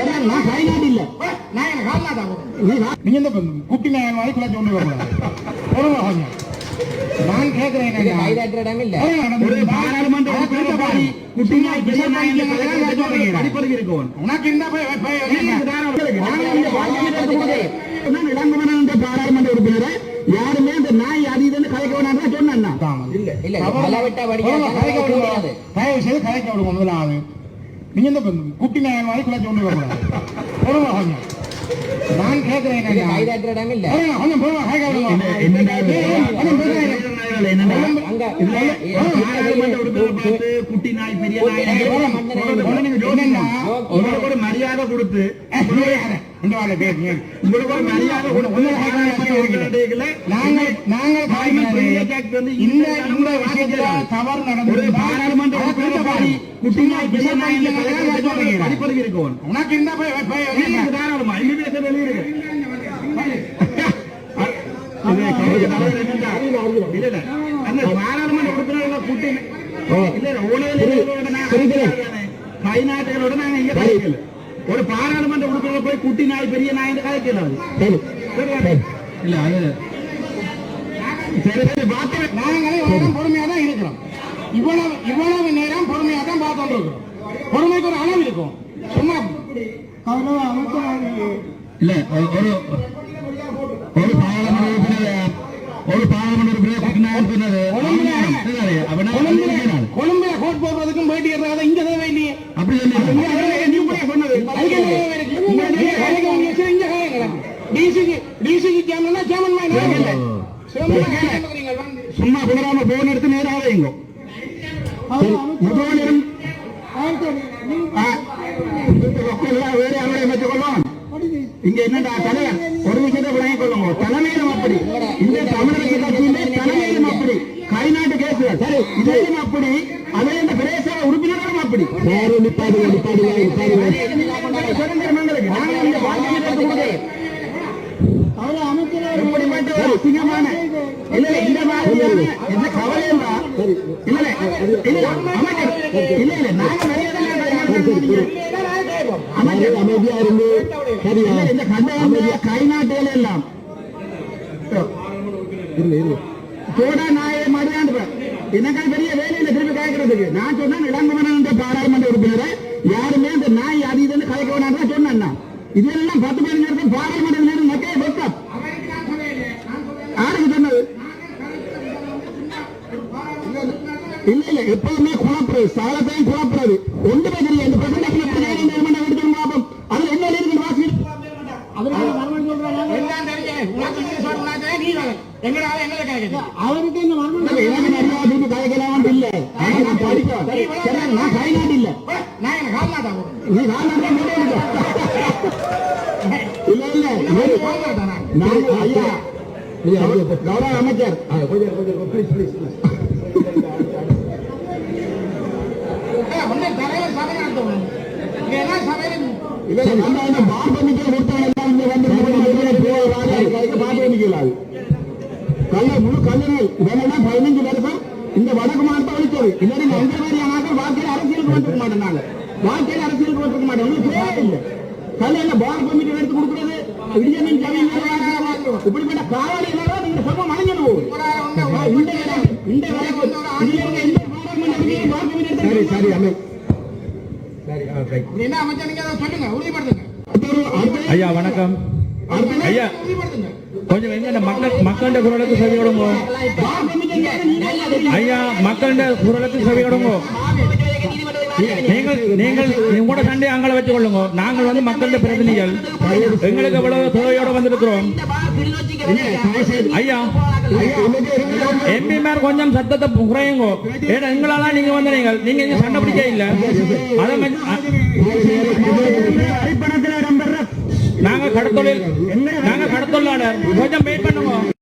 சரி, நான் இல்ல. நான் நீ வா. நீங்க இந்த குட்டி நாயன் மாதிரி குழந்தை கொண்டு வரக்கூடாது. பொறுமை நான் கேட்கிறேன் பாராளுமன்ற உறுப்பினர் உனக்கு பாராளுமன்ற நான் யாருமே இந்த நாய் அது இதுன்னு கதைக்க வேணாம் சொன்னேன். இல்ல இல்ல கூடாது விடுவாங்க தயவு செய்து கதைக்க விடுவோம் முதலாவது. நீங்க இந்த குட்டி நாயன் மாதிரி குழந்தை கொண்டு வரக்கூடாது பொறுமை கொஞ்சம் நான் கேட்கிறேன் குட்டி நாய் பெரிய நாய் மரியாதை கொடுத்து நாங்கள் இந்த இந்த விஷயத்துல தவறு ஒரு நடந்து பாராளுமன்ற உறுப்பினர் பாடி குட்டி நாய் பெரிய நாய் என்று கதைக்கிறது ஒரு படிப்பறிவு இருக்கும் உனக்கு இந்த தாராளமா இங்க பேச இல்ல. அந்த பாராளுமன்ற உறுப்பினர்களை கூட்டி இல்ல, நான் கைநாட்டுகளோட நாங்க இங்க ஒரு பாராளுமன்ற உறுப்பினர் போய் குட்டி நாய் பெரிய நாய்? இல்ல அது சரி நாங்களே பொறுமையா தான் இருக்கிறோம். இவ்வளவு இவ்வளவு நேரம் பொறுமையா தான் பார்த்துட்டு இருக்கிறோம் பொறுமைக்கு ஒரு அளவு இருக்கும். சும்மா இல்ல ஒரு ஒரு- ஒரு பாராளுமன்ற உறுப்பினர் ஒரு பாராளுமன்ற உறுப்பினர் குட்டி நாய் சொன்னது அவனா கொழும்புல கோட் போடுறதுக்கும் போயிட்டு இருக்கிறத இங்க தேவை இல்லையே அப்படி சொல்லி நீ கூட சொன்னது அதுக்கு என்ன தேவை இருக்கு? இங்க நீங்க கலைக்க வேண்டிய விஷயம் இங்க கலைக்கலாம். DCக்கு DCக்கு கேமரா கேமன் மாதிரி நான் இல்லை. சிவம்புல கேமரா வந்து. சும்மா குளராம போன் எடுத்து நேராக வைங்க முதலிடம் வேற அவரை அமைத்துக் கொள்வோம் இங்க என்னடா தலைவர்? ஒரு விஷயத்தை விளங்கிக் கொள்ளுங்க. தலைமையிலும் அப்படி. இந்த தமிழக கட்சியிலே தலைமையிலும் அப்படி. கைநாட்டு கேசுகள். சரி இதையும் அப்படி. அதே இந்த பிரதேச உறுப்பினர்களும் அப்படி. சரி நிப்பாடுங்க நிப்பாடுங்க சுதந்திரமங்களுக்கு நாங்கள் இந்த வாக்கியம் எடுத்து கொடுக்கிறோம் எப்படிப்பட்ட ஒரு அசிங்கமான இல்ல இந்த மாதிரி என்ன கவலை இல்ல இல்ல இல்ல இல்ல அமைச்சர் இல்ல இல்ல நாங்க மரியாதை அமைச்சர் அமைதியா இருந்து. சரியா. இந்த கண்ட கை நாட்டுகள் எல்லாம் சோடா நாயை மடியாண்டு எனக்கு பெரிய வேலையில திருப்பி கேட்கறதுக்கு நான் சொன்னேன் இளங்குமரன் என்ற பாராளுமன்ற உறுப்பினரை யாருமே அந்த நாய் அது இதுன்னு கலைக்க வேணாம் சொன்னேன் நான். இதெல்லாம் பத்து பதினஞ்சு பாராளுமன்ற நேரம் மக்கள் வெக்கம் யாருக்கு சொன்னது இல்ல இல்ல எப்பவுமே குழப்புறது சாலத்தையும் குழப்புறது ஒன்றுமே தெரியும் இந்த எடுத்து பார்ப்போம் அதுல என்ன இருக்கு வாசி. அவருக்கு இந்த மர்மம் கதைக்கலாம் இல்ல நான் படிப்பேன் சரி, நான் கைநாட்டு இல்ல நான் என்ன கால்நாட்டா? நீ கால்நாட்டு இல்ல இல்ல நான் ஐயா கௌரவ அமைச்சர் ப்ளீஸ் ப்ளீஸ் பதினஞ்சு வருஷம் இந்த வடக்கு மாவட்டம் ஒழிச்சது இல்லாட்டி எந்த மாதிரியான வாழ்க்கையில் அரசியலுக்கு வந்துருக்க மாட்டோம் நாங்க. வாழ்க்கையில் அரசியலுக்கு வந்துருக்க மாட்டோம். உங்களுக்கு தேவை இல்லை. கல்ல என்ன கமிட்டி எடுத்து கொடுக்குறது. இடியமின் நீங்க சொல்ல இந்த இந்த சரி சரி அமை என்ன அமைச்சர் சொல்லுங்க உறுதிப்படுத்துங்க. ஐயா வணக்கம். ஐயா. கொஞ்சம் எங்க மக்கள் மக்களுடைய குரலுக்கு செவி கொடுங்க ஐயா மக்களுடைய குரலுக்கு செவி கொடுங்க நீங்கள் நீங்கள் உங்களோட சண்டையை அங்கே வச்சுக் கொள்ளுங்க நாங்கள் வந்து மக்களுடைய பிரதிநிதிகள். எங்களுக்கு எவ்வளவு தேவையோட வந்திருக்கிறோம். ஐயா எம்பி மேர் கொஞ்சம் சத்தத்தை குறையுங்க. ஏன்னா எங்களால நீங்க வந்து நீங்கள் நீங்க இங்க சண்டை பிடிக்க இல்ல? அதை நாங்க கடத்தொழில் நாங்க கடத்தொழிலாளர். கொஞ்சம் வெயிட் பண்ணுங்க.